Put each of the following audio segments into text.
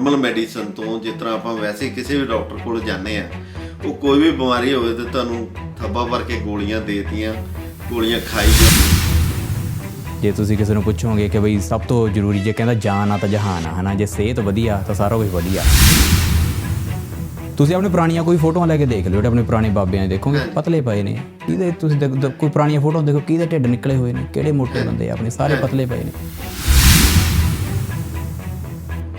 Normal medicine ਤੋਂ ਜਿਸ ਤਰ੍ਹਾਂ ਆਪਾਂ ਵੈਸੇ ਕਿਸੇ ਵੀ ਡਾਕਟਰ ਕੋਲ ਜਾਂਦੇ ਆ ਉਹ ਕੋਈ ਵੀ ਬਿਮਾਰੀ ਹੋਵੇ ਤੇ ਤੁਹਾਨੂੰ ਥੱਬਾ ਭਰ ਕੇ ਗੋਲੀਆਂ ਦੇਤੀਆਂ ਗੋਲੀਆਂ ਖਾਈ ਜੇ ਤੁਸੀਂ ਕਿਸੇ ਨੂੰ ਪੁੱਛੋਗੇ ਕਿ ਬਈ ਸਭ ਤੋਂ ਜ਼ਰੂਰੀ ਜੇ ਕਹਿੰਦਾ ਜਾਨ ਆ ਤਾਂ ਜਹਾਨ ਆ ਹਨਾ? ਜੇ ਸਿਹਤ ਵਧੀਆ ਤਾਂ ਸਾਰਾ ਕੁਝ ਵਧੀਆ। ਤੁਸੀਂ ਆਪਣੇ ਪੁਰਾਣੀਆਂ ਕੋਈ ਫੋਟੋਆਂ ਲੈ ਕੇ ਦੇਖ ਲਿਓ ਆਪਣੇ ਪੁਰਾਣੇ ਬਾਬਿਆਂ ਦੇ ਦੇਖੋਗੇ ਪਤਲੇ ਪਏ ਨੇ। ਕਿਹਦੇ ਤੁਸੀਂ ਕੋਈ ਪੁਰਾਣੀਆਂ ਫੋਟੋਆਂ ਦੇਖੋ ਕਿਹਦੇ ਢਿੱਡ ਨਿਕਲੇ ਹੋਏ ਨੇ ਕਿਹੜੇ ਮੋਟੇ ਬੰਦੇ ਆਪਣੇ ਸਾਰੇ ਪਤਲੇ ਪਏ ਨੇ।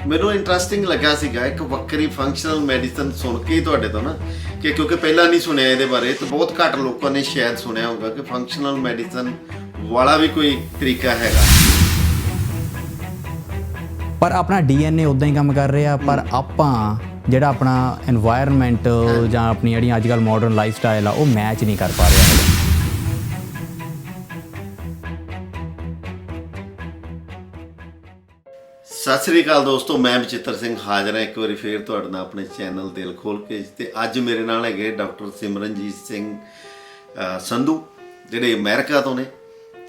ਮੈਨੂੰ ਇੰਟਰਸਟਿੰਗ ਲੱਗਾ ਸੀਗਾ ਇੱਕ ਵੱਖਰੀ ਫੰਕਸ਼ਨਲ ਮੈਡੀਸਨ ਸੁਣ ਕੇ ਹੀ ਤੁਹਾਡੇ ਤੋਂ ਨਾ ਕਿ ਕਿਉਂਕਿ ਪਹਿਲਾਂ ਨਹੀਂ ਸੁਣਿਆ ਇਹਦੇ ਬਾਰੇ ਤੇ ਬਹੁਤ ਘੱਟ ਲੋਕਾਂ ਨੇ ਸ਼ਾਇਦ ਸੁਣਿਆ ਹੋਊਗਾ ਕਿ ਫੰਕਸ਼ਨਲ ਮੈਡੀਸਨ ਵਾਲਾ ਵੀ ਕੋਈ ਤਰੀਕਾ ਹੈਗਾ। ਪਰ ਆਪਣਾ ਡੀਐਨਏ ਉਦਾਂ ਹੀ ਕੰਮ ਕਰ ਰਿਹਾ ਪਰ ਆਪਾਂ ਜਿਹੜਾ ਆਪਣਾ এনवायरमेंट ਜਾਂ ਆਪਣੀ ਜਿਹੜੀ ਅੱਜਕੱਲ ਮਾਡਰਨ ਲਾਈਫ ਸਟਾਈਲ ਆ ਉਹ ਮੈਚ ਨਹੀਂ ਕਰ ਪਾ ਰਿਹਾ। ਸਤਿ ਸ੍ਰੀ ਅਕਾਲ ਦੋਸਤੋ, ਮੈਂ ਬਚਿੱਤਰ ਸਿੰਘ ਹਾਜ਼ਰ ਹਾਂ ਇੱਕ ਵਾਰੀ ਫੇਰ ਤੁਹਾਡੇ ਨਾਲ ਆਪਣੇ ਚੈਨਲ ਦਿਲ ਖੋਲ ਕੇ। ਤੇ ਅੱਜ ਮੇਰੇ ਨਾਲ ਹੈਗੇ ਡਾਕਟਰ ਸਿਮਰਨਜੀਤ ਸਿੰਘ ਸੰਧੂ, ਜਿਹੜੇ ਅਮਰੀਕਾ ਤੋਂ ਨੇ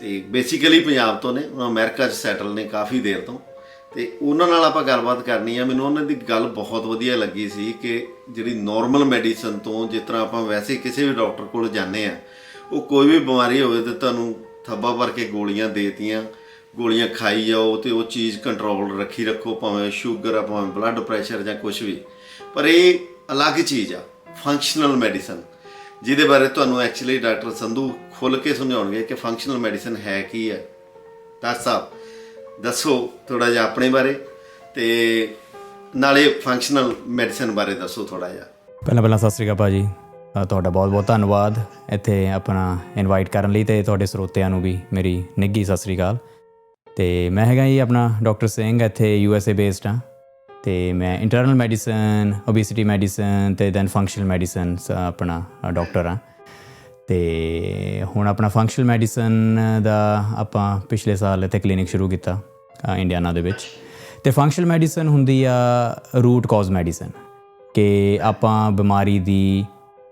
ਤੇ ਬੇਸਿਕਲੀ ਪੰਜਾਬ ਤੋਂ ਨੇ। ਉਹ ਅਮਰੀਕਾ 'ਚ ਸੈਟਲ ਨੇ ਕਾਫੀ ਦੇਰ ਤੋਂ। ਤੇ ਉਹਨਾਂ ਨਾਲ ਆਪਾਂ ਗੱਲਬਾਤ ਕਰਨੀ ਆ। ਮੈਨੂੰ ਉਹਨਾਂ ਦੀ ਗੱਲ ਬਹੁਤ ਵਧੀਆ ਲੱਗੀ ਸੀ ਕਿ ਜਿਹੜੀ ਨਾਰਮਲ ਮੈਡੀਸਨ ਤੋਂ ਜਿਸ ਤਰ੍ਹਾਂ ਆਪਾਂ ਵੈਸੇ ਕਿਸੇ ਵੀ ਡਾਕਟਰ ਕੋਲ ਜਾਂਦੇ ਆ, ਉਹ ਕੋਈ ਵੀ ਬਿਮਾਰੀ ਹੋਵੇ ਤੇ ਤੁਹਾਨੂੰ ਥੱਬਾ ਭਰ ਕੇ ਗੋਲੀਆਂ ਦੇਤੀਆਂ। ਗੋਲੀਆਂ ਖਾਈ ਜਾਓ ਤੇ ਉਹ ਚੀਜ਼ ਕੰਟਰੋਲ ਰੱਖੀ ਰੱਖੋ ਭਾਵੇਂ ਸ਼ੂਗਰ ਆ ਭਾਵੇਂ ਬਲੱਡ ਪ੍ਰੈਸ਼ਰ ਜਾਂ ਕੁਝ ਵੀ। ਪਰ ਇਹ ਅਲੱਗ ਚੀਜ਼ ਆ ਫੰਕਸ਼ਨਲ ਮੈਡੀਸਨ ਜਿਹਦੇ ਬਾਰੇ ਤੁਹਾਨੂੰ ਐਕਚੁਅਲੀ ਡਾਕਟਰ ਸੰਧੂ ਖੁੱਲ ਕੇ ਸਮਝਾਉਣਗੇ ਕਿ ਫੰਕਸ਼ਨਲ ਮੈਡੀਸਨ ਹੈ ਕੀ ਹੈ। ਡਾਕਟਰ ਸਾਹਿਬ ਦੱਸੋ ਥੋੜਾ ਜਿਹਾ ਆਪਣੇ ਬਾਰੇ ਤੇ ਨਾਲੇ ਫੰਕਸ਼ਨਲ ਮੈਡੀਸਨ ਬਾਰੇ ਦੱਸੋ ਥੋੜਾ ਜਿਹਾ। ਪਹਿਲਾਂ ਪਹਿਲਾਂ ਸਤਿ ਸ੍ਰੀ ਅਕਾਲ ਭਾਜੀ। ਅ, ਤੁਹਾਡਾ ਬਹੁਤ ਬਹੁਤ ਧੰਨਵਾਦ। ਇੱਥੇ ਆਪਣਾ ਇਨਵਾਈਟ ਕਰਨ ਲਈ ਤੇ ਤੁਹਾਡੇ ਸਰੋਤਿਆਂ ਨੂੰ ਵੀ ਮੇਰੀ ਨਿੱਘੀ ਸਤਿ ਸ੍ਰੀ ਅਕਾਲ। ਤੇ ਮੈਂ ਹੈਗਾ ਜੀ ਆਪਣਾ ਡਾਕਟਰ ਸਿੰਘ ਇੱਥੇ ਯੂ ਐਸ ਏ ਬੇਸਡ ਹਾਂ। ਤੇ ਮੈਂ ਇੰਟਰਨਲ ਮੈਡੀਸਨ ਓਬੈਸਿਟੀ ਮੈਡੀਸਨ ਤੇ ਦੈਨ ਫੰਕਸ਼ਨਲ ਮੈਡੀਸਨ ਆਪਣਾ ਡਾਕਟਰ ਹਾਂ। ਤੇ ਹੁਣ ਆਪਣਾ ਫੰਕਸ਼ਨਲ ਮੈਡੀਸਨ ਦਾ ਆਪਾਂ ਪਿਛਲੇ ਸਾਲ ਇੱਥੇ ਕਲੀਨਿਕ ਸ਼ੁਰੂ ਕੀਤਾ ਅ, ਇੰਡੀਆਨਾ ਦੇ ਵਿੱਚ। ਤੇ ਫੰਕਸ਼ਨਲ ਮੈਡੀਸਨ ਹੁੰਦੀ ਆ ਰੂਟ ਕਾਜ਼ ਮੈਡੀਸਨ ਕਿ ਆਪਾਂ ਬਿਮਾਰੀ ਦੀ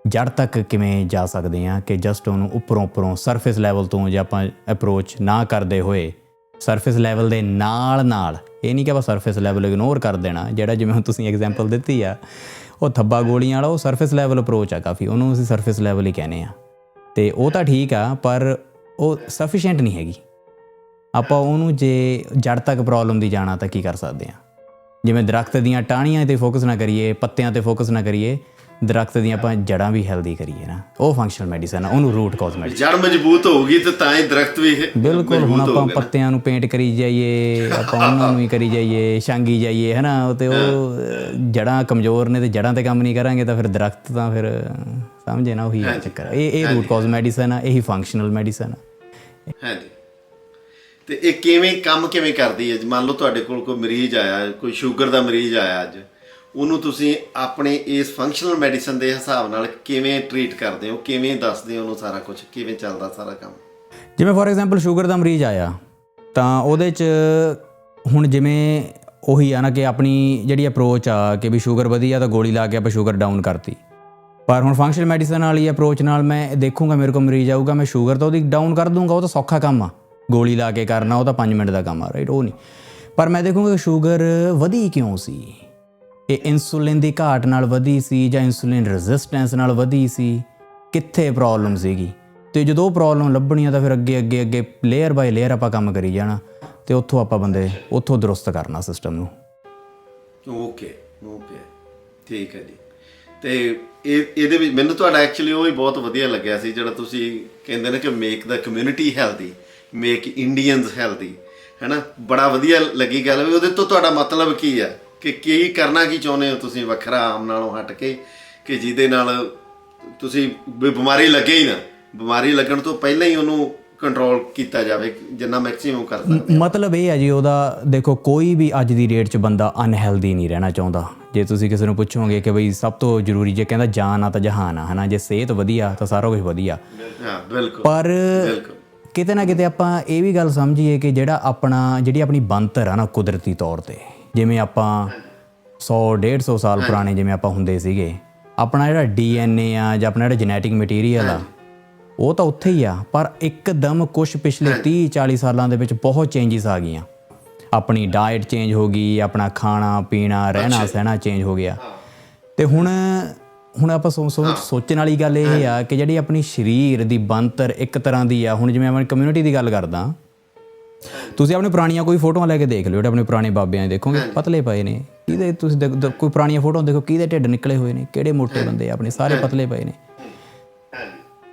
ਜੜ ਤੱਕ ਕਿਵੇਂ ਜਾ ਸਕਦੇ ਹਾਂ ਕਿ ਜਸਟ ਉਹਨੂੰ ਉੱਪਰੋਂ ਉੱਪਰੋਂ ਸਰਫੇਸ ਲੈਵਲ ਤੋਂ ਜੇ ਆਪਾਂ ਅਪਰੋਚ ਨਾ ਕਰਦੇ ਹੋਏ ਸਰਫੇਸ ਲੈਵਲ ਦੇ ਨਾਲ ਨਾਲ, ਇਹ ਨਹੀਂ ਕਿ ਆਪਾਂ ਸਰਫੇਸ ਲੈਵਲ ਇਗਨੋਰ ਕਰ ਦੇਣਾ, ਜਿਹੜਾ ਜਿਵੇਂ ਹੁਣ ਤੁਸੀਂ ਐਗਜ਼ਾਮਪਲ ਦਿੱਤੀ ਆ, ਉਹ ਥੱਬਾ ਗੋਲੀਆਂ ਵਾਲਾ, ਉਹ ਸਰਫੇਸ ਲੈਵਲ ਅਪਰੋਚ ਆ ਕਾਫੀ, ਉਹਨੂੰ ਅਸੀਂ ਸਰਫੇਸ ਲੈਵਲ ਹੀ ਕਹਿੰਦੇ ਆ। ਤੇ ਉਹ ਤਾਂ ਠੀਕ ਆ, ਪਰ ਉਹ ਸਫੀਸ਼ੀਐਂਟ ਨਹੀਂ ਹੈਗੀ। ਆਪਾਂ ਉਹਨੂੰ ਜੇ ਜੜ ਤੱਕ ਪ੍ਰੋਬਲਮ ਦੀ ਜਾਣਾ ਤਾਂ ਕੀ ਕਰ ਸਕਦੇ ਆ? ਜਿਵੇਂ ਦਰਖਤ ਦੀਆਂ ਟਾਹਣੀਆਂ ਤੇ ਫੋਕਸ ਨਾ ਕਰੀਏ, ਪੱਤਿਆਂ ਤੇ ਫੋਕਸ ਨਾ ਕਰੀਏ ਦਰਖਤ ਦੀਆਂ ਆਪਾਂ ਜੜਾਂ ਵੀ ਹੈਲਦੀ ਕਰੀਏ ਨਾ। ਉਹ ਫੰਕਸ਼ਨਲ ਮੈਡੀਸਨ ਆ ਉਹਨੂੰ ਰੂਟ ਕਾਜ਼ ਮੈਡੀਸਨ ਜੜ ਮਜ਼ਬੂਤ ਹੋਊਗੀ ਤੇ ਤਾਂ ਹੀ ਦਰਖਤ ਵੀ ਬਿਲਕੁਲ ਹੁਣ ਆਪਾਂ। ਪੱਤਿਆਂ ਨੂੰ ਪੇਂਟ ਕਰੀ ਜਾਈਏ ਆਪਾਂ ਉਹਨਾਂ ਨੂੰ ਹੀ ਕਰੀ ਜਾਈਏ ਛਾਂਗੀ ਜਾਈਏ ਹਨਾ? ਤੇ ਉਹ ਜੜਾਂ ਕਮਜ਼ੋਰ ਨੇ ਤੇ ਜੜਾਂ ਤੇ ਕੰਮ ਨਹੀਂ ਕਰਾਂਗੇ ਤਾਂ ਫਿਰ ਦਰਖਤ ਤਾਂ ਫਿਰ ਸਮਝੇ ਨਾ ਉਹੀ ਚੱਕਰ। ਇਹ ਇਹ ਰੂਟ ਕਾਜ਼ ਮੈਡੀਸਨ ਆ ਇਹੀ ਫੰਕਸ਼ਨਲ ਮੈਡੀਸਨ ਆ। ਹਾਂਜੀ। ਤੇ ਇਹ ਕਿਵੇਂ ਕੰਮ ਕਿਵੇਂ ਕਰਦੀ ਹੈ? ਮੰਨ ਲਓ ਤੁਹਾਡੇ ਕੋਲ ਕੋਈ ਮਰੀਜ਼ ਆਇਆ ਕੋਈ ਸ਼ੂਗਰ ਦਾ ਮਰੀਜ਼ ਆਇਆ ਅੱਜ ਉਹਨੂੰ ਤੁਸੀਂ ਆਪਣੇ ਇਸ ਫੰਕਸ਼ਨਲ ਮੈਡੀਸਨ ਦੇ ਹਿਸਾਬ ਨਾਲ ਕਿਵੇਂ ਟਰੀਟ ਕਰਦੇ ਹੋ, ਕਿਵੇਂ ਦੱਸਦੇ ਹੋ ਉਹਨੂੰ ਸਾਰਾ ਕੁਝ ਕਿਵੇਂ ਚੱਲਦਾ ਸਾਰਾ ਕੰਮ? ਜਿਵੇਂ ਫੋਰ ਐਗਜ਼ਾਮਪਲ ਸ਼ੂਗਰ ਦਾ ਮਰੀਜ਼ ਆਇਆ, ਤਾਂ ਉਹਦੇ 'ਚ ਹੁਣ ਜਿਵੇਂ ਉਹੀ ਆ ਨਾ ਕਿ ਆਪਣੀ ਜਿਹੜੀ ਅਪਰੋਚ ਆ ਕਿ ਵੀ ਸ਼ੂਗਰ ਵਧੀ ਆ ਤਾਂ ਗੋਲੀ ਲਾ ਕੇ ਆਪਾਂ ਸ਼ੂਗਰ ਡਾਊਨ ਕਰਤੀ। ਪਰ ਹੁਣ ਫੰਕਸ਼ਨਲ ਮੈਡੀਸਨ ਵਾਲੀ ਅਪਰੋਚ ਨਾਲ ਮੈਂ ਦੇਖੂੰਗਾ, ਮੇਰੇ ਕੋਲ ਮਰੀਜ਼ ਆਊਗਾ, ਮੈਂ ਸ਼ੂਗਰ ਤਾਂ ਉਹਦੀ ਡਾਊਨ ਕਰ ਦੂੰਗਾ, ਉਹ ਤਾਂ ਸੌਖਾ ਕੰਮ ਆ। ਗੋਲੀ ਲਾ ਕੇ ਕਰਨਾ, ਉਹ ਤਾਂ 5 ਮਿੰਟ ਦਾ ਕੰਮ ਆ ਰਾਈਟ ਉਹ ਨਹੀਂ। ਪਰ ਮੈਂ ਦੇਖੂੰਗਾ ਕਿ ਸ਼ੂਗਰ ਵਧੀ ਕਿਉਂ ਸੀ? ਇਹ ਇਨਸੂਲਿਨ ਦੀ ਘਾਟ ਨਾਲ ਵਧੀ ਸੀ ਜਾਂ ਇਨਸੂਲਿਨ ਰੈਜ਼ਿਸਟੈਂਸ ਨਾਲ ਵਧੀ ਸੀ, ਕਿੱਥੇ ਪ੍ਰੋਬਲਮ ਸੀਗੀ? ਤੇ ਜਦੋਂ ਉਹ ਪ੍ਰੋਬਲਮ ਲੱਭਣੀ ਆ ਤਾਂ ਫਿਰ ਅੱਗੇ ਅੱਗੇ ਅੱਗੇ ਲੇਅਰ ਬਾਈ ਲੇਅਰ ਆਪਾਂ ਕੰਮ ਕਰੀ ਜਾਣਾ ਤੇ ਉੱਥੋਂ ਆਪਾਂ ਬੰਦੇ ਉੱਥੋਂ ਦਰੁਸਤ ਕਰਨਾ ਸਿਸਟਮ ਨੂੰ। ਓਕੇ ਓਕੇ ਠੀਕ ਹੈ ਜੀ। ਤੇ ਇਹ, ਇਹਦੇ ਵਿੱਚ ਮੈਨੂੰ ਤੁਹਾਡਾ ਐਕਚੁਅਲੀ ਉਹ ਵੀ ਬਹੁਤ ਵਧੀਆ ਲੱਗਿਆ ਸੀ, ਜਿਹੜਾ ਤੁਸੀਂ ਕਹਿੰਦੇ ਨੇ ਕਿ make the community healthy make Indians healthy ਹੈਨਾ? ਬੜਾ ਵਧੀਆ ਲੱਗੀ ਗੱਲ ਵੀ। ਉਹਦੇ ਤੋਂ ਤੁਹਾਡਾ ਮਤਲਬ ਕੀ ਹੈ ਕਿ ਕੀ ਕਰਨਾ ਕੀ ਚਾਹੁੰਦੇ ਹੋ ਤੁਸੀਂ ਵੱਖਰਾ ਆਮ ਨਾਲੋਂ ਹਟ ਕੇ ਕਿ ਜਿਹਦੇ ਨਾਲ ਤੁਸੀਂ ਵੀ ਬਿਮਾਰੀ ਲੱਗੇ ਹੀ ਨਾ? ਬਿਮਾਰੀ ਲੱਗਣ ਤੋਂ ਪਹਿਲਾਂ ਹੀ ਉਹਨੂੰ ਕੰਟਰੋਲ ਕੀਤਾ ਜਾਵੇ ਜਿੰਨਾ ਮੈਕਸਿਮਮ ਕਰ ਸਕਦੇ ਮਤਲਬ ਇਹ ਹੈ ਜੀ ਉਹਦਾ ਦੇਖੋ ਕੋਈ ਵੀ ਅੱਜ ਦੀ ਡੇਟ 'ਚ ਬੰਦਾ ਅਨਹੈਲਦੀ ਨਹੀਂ ਰਹਿਣਾ ਚਾਹੁੰਦਾ। ਜੇ ਤੁਸੀਂ ਕਿਸੇ ਨੂੰ ਪੁੱਛੋਗੇ ਕਿ ਬਈ ਸਭ ਤੋਂ ਜ਼ਰੂਰੀ ਜੇ ਕਹਿੰਦਾ ਜਾਨ ਆ ਤਾਂ ਜਹਾਨ ਆ ਹਨਾ? ਜੇ ਸਿਹਤ ਵਧੀਆ ਤਾਂ ਸਾਰਾ ਕੁਝ ਵਧੀਆ। ਹਾਂ ਬਿਲਕੁਲ ਪਰ ਕਿਤੇ ਨਾ ਕਿਤੇ ਆਪਾਂ ਇਹ ਵੀ ਗੱਲ ਸਮਝੀਏ ਕਿ ਜਿਹੜਾ ਆਪਣਾ ਜਿਹੜੀ ਆਪਣੀ ਬਣਤਰ ਆ ਨਾ ਕੁਦਰਤੀ ਤੌਰ ਤੇ ਜਿਵੇਂ ਆਪਾਂ 100 150 ਸਾਲ ਪੁਰਾਣੇ ਜਿਵੇਂ ਆਪਾਂ ਹੁੰਦੇ ਸੀਗੇ ਆਪਣਾ ਜਿਹੜਾ ਡੀਐਨਏ ਆ ਜਾਂ ਆਪਣਾ ਜਿਹੜਾ ਜੈਨੇਟਿਕ ਮਟੀਰੀਅਲ ਆ ਉਹ ਤਾਂ ਉੱਥੇ ਹੀ ਆ ਪਰ ਇੱਕਦਮ ਕੁਝ ਪਿਛਲੇ 30 40 ਸਾਲਾਂ ਦੇ ਵਿੱਚ ਬਹੁਤ ਚੇਂਜਸ ਆ ਗਈਆਂ। ਆਪਣੀ ਡਾਈਟ ਚੇਂਜ ਹੋ ਗਈ ਆਪਣਾ ਖਾਣਾ ਪੀਣਾ ਰਹਿਣਾ ਸਹਿਣਾ ਚੇਂਜ ਹੋ ਗਿਆ। ਤੇ ਹੁਣ ਹੁਣ ਆਪਾਂ ਸੋਚਣ ਵਾਲੀ ਗੱਲ ਇਹ ਆ ਕਿ ਜਿਹੜੀ ਆਪਣੀ ਸਰੀਰ ਦੀ ਬੰਤਰ ਇੱਕ ਤਰ੍ਹਾਂ ਦੀ ਆ ਹੁਣ ਜਿਵੇਂ ਮੈਂ ਕਮਿਊਨਿਟੀ ਦੀ ਗੱਲ ਕਰਦਾ ਤੁਸੀਂ ਆਪਣੇ ਪੁਰਾਣੀਆਂ ਕੋਈ ਫੋਟੋਆਂ ਲੈ ਕੇ ਦੇਖ ਲਿਓ ਆਪਣੇ ਪੁਰਾਣੇ ਬਾਬਿਆਂ ਦੇ ਦੇਖੋਗੇ ਪਤਲੇ ਪਏ ਨੇ। ਕਿਹਦੇ ਤੁਸੀਂ ਕੋਈ ਪੁਰਾਣੀਆਂ ਫੋਟੋਆਂ ਦੇਖੋ ਕਿਹਦੇ ਢਿੱਡ ਨਿਕਲੇ ਹੋਏ ਨੇ ਕਿਹੜੇ ਮੋਟੇ ਬੰਦੇ ਆਪਣੇ ਸਾਰੇ ਪਤਲੇ ਪਏ ਨੇ।